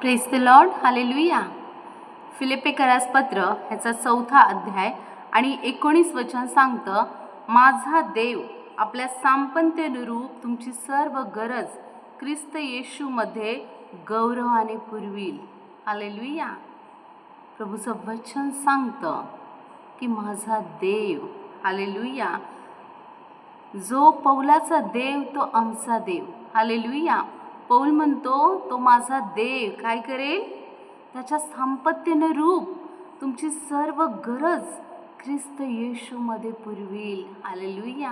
Press the lord hallelujah फिलिपेकरास पत्र ह्याचा चौथा अध्याय आणि एकोणीस वचन सांगतं माझा देव आपल्या सामपंत्यनुरूप तुमची सर्व गरज ख्रिस्त येशूमध्ये गौरवाने पुरवील. हालेलुया प्रभूचं वचन सांगतं की माझा देव. हालेलुया जो पौलाचा देव तो आमचा देव. हालेलुया पौल म्हणतो तो माझा देव. काय करेल? त्याच्या सांपत्यानं रूप तुमची सर्व गरज ख्रिस्त येशूमध्ये पुरवील. आलेलुया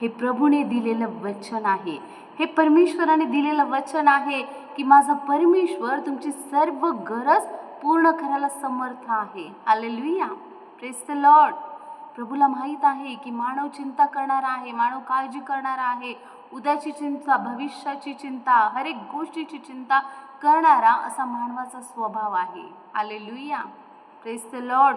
हे प्रभूने दिलेलं वचन आहे. हे परमेश्वराने दिलेलं वचन आहे की माझा परमेश्वर तुमची सर्व गरज पूर्ण करायला समर्थ आहे. आलेलुया प्रेस द लॉर्ड प्रभूला माहीत आहे की मानव चिंता करणारा आहे मानव काळजी करणारा आहे उद्याची चिंता भविष्याची चिंता हर एक गोष्टीची चिंता करणारा असा मानवाचा स्वभाव आहे. आले लुया प्रेस द लॉर्ड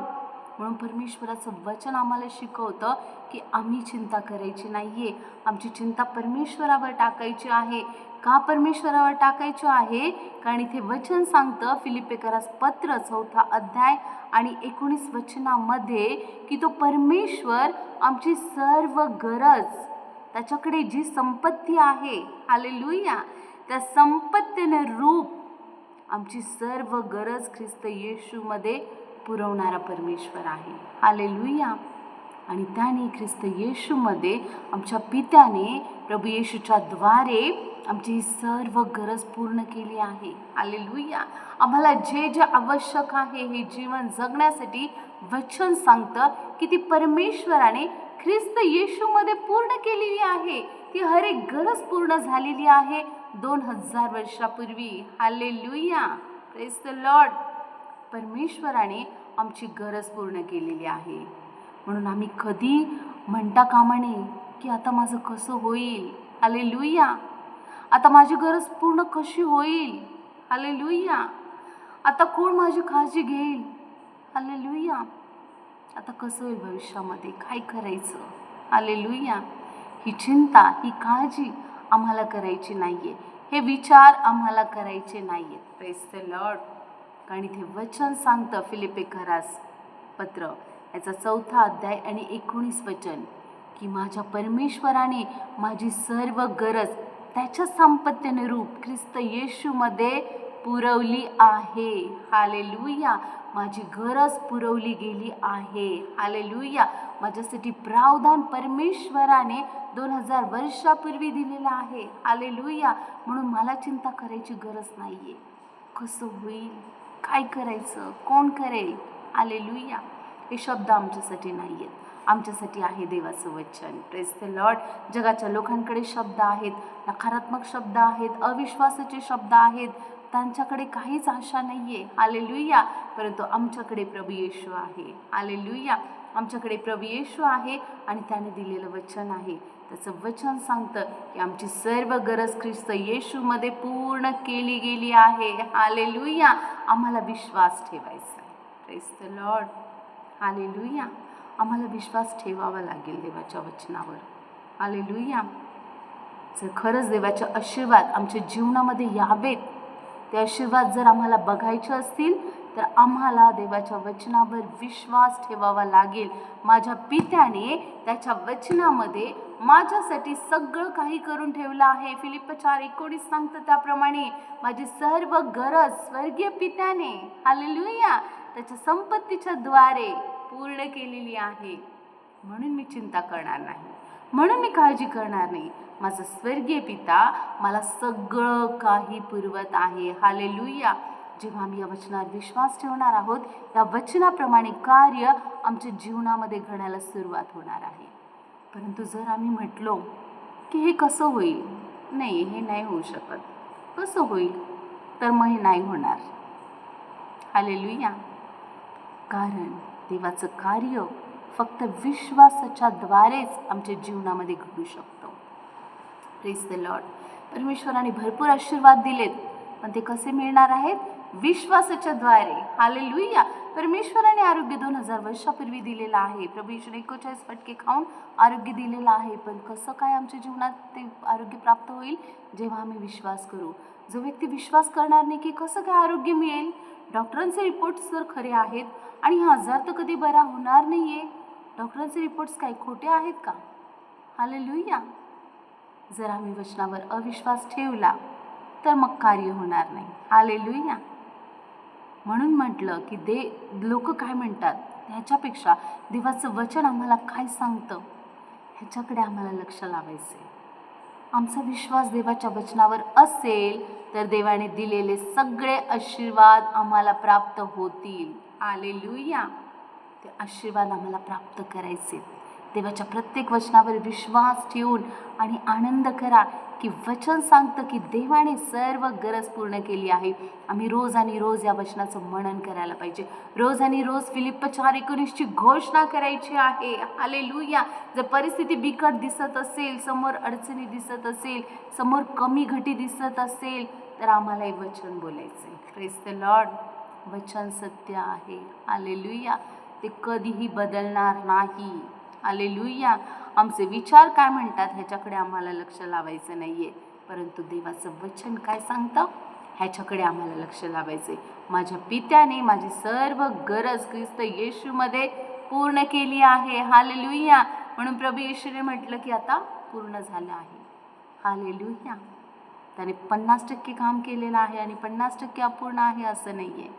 म्हणून परमेश्वराचं वचन आम्हाला शिकवतं की आम्ही चिंता करायची नाही आहे आमची चिंता परमेश्वरावर टाकायची आहे. का परमेश्वरावर टाकायची आहे? कारण इथे वचन सांगतं फिलिपेकरास पत्र चौथा अध्याय आणि एकोणीस वचनामध्ये की तो परमेश्वर आमची सर्व गरज त्याच्याकडे जी संपत्ती आहे हालेलुया त्या संपत्तीने रूप आमची सर्व गरज ख्रिस्त येशूमध्ये पुरवणारा परमेश्वर आहे. हालेलुया आणि त्याने ख्रिस्त येशूमध्ये आमच्या पित्याने प्रभू येशूच्या द्वारे आमची ही सर्व गरज पूर्ण केली आहे. हालेलुया आम्हाला जे जे आवश्यक आहे हे जीवन जगण्यासाठी वचन सांगतं की ती परमेश्वराने ख्रिस्त येशूमध्ये पूर्ण केलेली आहे. ती हर एक गरज पूर्ण झालेली आहे. दोन हजार वर्षापूर्वी. हालेलुया. प्रेस द लॉर्ड परमेश्वराने आमची गरज पूर्ण केलेली आहे. म्हणून आम्ही कधी म्हणता कामा नये की आता माझं कसं होईल? आले लुया आता माझी गरज पूर्ण कशी होईल? आले लुया आता कोण माझी काळजी घेईल? आले लुया आता कसं होईल भविष्यामध्ये? काय करायचं? आले लुया ही चिंता ही काळजी आम्हाला करायची नाही आहे हे विचार आम्हाला करायचे नाही आहेत प्रेस द लॉर्ड कारण इथे वचन सांगतं फिलिपे खरास पत्र. याचा चौथा अध्याय आणि एकोणीस वचन. की माझ्या परमेश्वराने माझी सर्व गरज त्याच्या संपत्तीनुरूप ख्रिस्त येशूमध्ये पुरवली आहे. हालेलुया. माझी गरज पुरवली गेली आहे. हालेलुया. माझ्यासाठी प्रावधान परमेश्वराने दोन हजार वर्षापूर्वी दिलेलं आहे. हालेलुया. म्हणून मला चिंता करायची गरज नाही आहे कसं होईल? काय करायचं? कोण करेल? हालेलुया. हे शब्द आमच्यासाठी नाही आहेत आमच्यासाठी आहे देवाचं वचन. प्रेस द लॉर्ड जगाच्या लोकांकडे शब्द आहेत. नकारात्मक शब्द आहेत. अविश्वासाचे शब्द आहेत. त्यांच्याकडे काहीच आशा नाही आहे आलेलुया परंतु आमच्याकडे प्रभू येशू आहे. आलेलुया आमच्याकडे प्रभू येशू आहे आणि त्याने दिलेलं वचन आहे. त्याचं वचन सांगतं की आमची सर्व गरज ख्रिस्त येशूमध्ये पूर्ण केली गेली आहे. आलेलुया आम्हाला विश्वास ठेवायचा आहे. Praise the lord hallelujah. आम्हाला विश्वास ठेवावा लागेल देवाच्या वचनावर. हालेलुया. जर खरंच देवाचे आशीर्वाद आमच्या जीवनामध्ये यावेत ते आशीर्वाद जर आम्हाला बघायचे असतील तर आम्हाला देवाच्या वचनावर विश्वास ठेवावा लागेल. माझ्या पित्याने त्याच्या वचनामध्ये माझ्यासाठी सगळं काही करून ठेवलं आहे. फिलिप चार एकोणीस सांगतं त्याप्रमाणे माझी सर्व गरज स्वर्गीय पित्याने हालेलुया त्याच्या संपत्तीच्या द्वारे पूर्ण केलेली आहे. म्हणून मी चिंता करणार नाही. म्हणून मी काळजी करणार नाही. माझा स्वर्गीय पिता मला सगळं काही पुरवत आहे. हालेलुया जेव्हा आम्ही या वचनावर विश्वास ठेवणार आहोत या वचनाप्रमाणे कार्य आमच्या जीवनामध्ये घडायला सुरुवात होणार आहे. परंतु जर आम्ही म्हटलो की हे कसं होईल? नाही हे नाही होऊ शकत. कसं होईल? तर मग हे नाही होणार. हालेलुया कारण देवाचं कार्य फक्त विश्वासाच्या द्वारेच आमच्या जीवनामध्ये घडू शकतो. प्रेस द लॉर्ड परमेश्वराने भरपूर आशीर्वाद दिलेत पण ते कसे मिळणार आहेत? विश्वासाच्या द्वारे. हालेलुया परमेश्वराने आरोग्य दोन हजार वर्षापूर्वी दिलेलं आहे. प्रभू एकोचाळीस फटके खाऊन आरोग्य दिलेलं आहे पण कसं काय आमच्या जीवनात ते आरोग्य प्राप्त होईल? जेव्हा आम्ही विश्वास करू. जो व्यक्ती विश्वास करणार नाही की कसं काय आरोग्य मिळेल? डॉक्टरांचे रिपोर्ट्स जर खरे आहेत आणि हा आजार तर कधी बरा होणार नाही आहे डॉक्टरांचे रिपोर्ट्स काय खोटे आहेत का? हालेलुया जर आम्ही वचनावर अविश्वास ठेवला तर मग कार्य होणार नाही. हालेलुया. म्हणून म्हटलं की दे लोक काय म्हणतात? ह्याच्यापेक्षा देवाचं वचन आम्हाला काय सांगतं? ह्याच्याकडे आम्हाला लक्ष लावायचं आमचा विश्वास देवाच्या वचनावर असेल तर देवाने दिलेले सगळे आशीर्वाद आम्हाला प्राप्त होतील. आलेलुया ते आशीर्वाद आम्हाला प्राप्त करायचे देवाच्या प्रत्येक वचनावर विश्वास ठेवून आणि आनंद करा की वचन सांगतं की देवाने सर्व गरज पूर्ण केली आहे. आम्ही रोज आणि रोज या वचनाचं मनन करायला पाहिजे. रोज आणि रोज फिलिप्प चार एकोणीसची घोषणा करायची आहे. हालेलुया जर परिस्थिती बिकट दिसत असेल समोर अडचणी दिसत असेल समोर कमी घटी दिसत असेल तर आम्हाला हे वचन बोलायचं आहे प्रेस द लॉर्ड वचन सत्य आहे. हालेलुया ते कधीही बदलणार नाही. हालेलुया आमचे विचार काय म्हणतात ह्याच्याकडे आम्हाला लक्ष लावायचं नाही आहे परंतु देवाचं वचन काय सांगतं? ह्याच्याकडे आम्हाला लक्ष लावायचं आहे माझ्या पित्याने माझी सर्व गरज ख्रिस्त येशूमध्ये पूर्ण केली आहे. हालेलुया. म्हणून प्रभू येशूने म्हटलं की आता पूर्ण झालं आहे. हालेलुया. त्याने पन्नास टक्के काम केलेलं आहे आणि पन्नास टक्के अपूर्ण आहे असं नाही आहे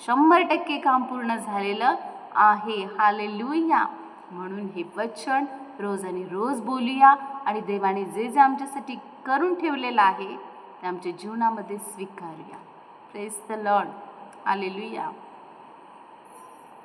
शंभर टक्के काम पूर्ण झालेलं आहे. हालेलुया. म्हणून हे वचन रोज आणि रोज बोलूया. आणि देवाने जे जे आमच्यासाठी करून ठेवलेलं आहे ते आमच्या जीवनामध्ये स्वीकारूया. Praise the lord hallelujah